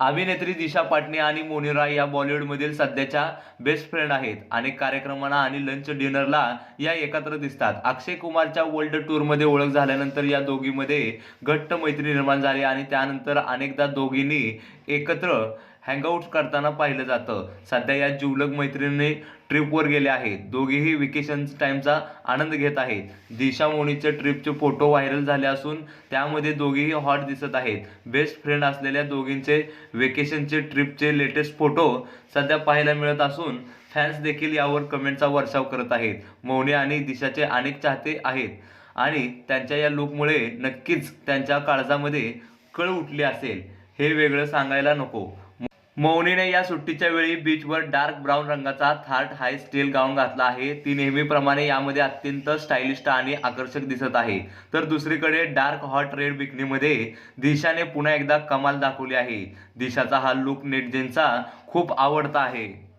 अभिनेत्री दिशा पाटणे आणि मोनिरा या बॉलिवूडमधील सध्याच्या बेस्ट फ्रेंड आहेत. अनेक कार्यक्रमांना आणि लंच डिनरला या एकत्र दिसतात. अक्षय कुमारच्या वर्ल्ड टूरमध्ये ओळख झाल्यानंतर या दोघीमध्ये घट्ट मैत्री निर्माण झाली आणि त्यानंतर अनेकदा दोघींनी एकत्र हँगआउट करताना पाहिलं जातं. सध्या या जिवलग मैत्रिणी ट्रिपवर गेले आहेत. दोघेही वेकेशन टाईमचा आनंद घेत आहेत. दिशा मोनीचे ट्रिपचे फोटो व्हायरल झाले असून त्यामध्ये दोघेही हॉट दिसत आहेत. बेस्ट फ्रेंड असलेल्या दोघींचे वेकेशनचे ट्रिपचे लेटेस्ट फोटो सध्या पाहायला मिळत असून फॅन्स देखील यावर कमेंटचा वर्षाव करत आहेत. मौनी आणि दिशाचे अनेक चाहते आहेत आणि त्यांच्या या लुकमुळे नक्कीच त्यांच्या काळजामध्ये कळ उठली असेल. हे वेगळं सांगायला नको. मौनीने या सुट्टीच्या वेळी बीचवर डार्क ब्राऊन रंगाचा थार्ट हाय स्टील गाऊन घातला आहे. ती नेहमीप्रमाणे यामध्ये अत्यंत स्टायलिस्ट आणि आकर्षक दिसत आहे. तर दुसरीकडे डार्क हॉट रेड बिकनीमध्ये दिशाने पुन्हा एकदा कमाल दाखवली आहे. दिशाचा हा लुक नेटजेनचा खूप आवडता आहे.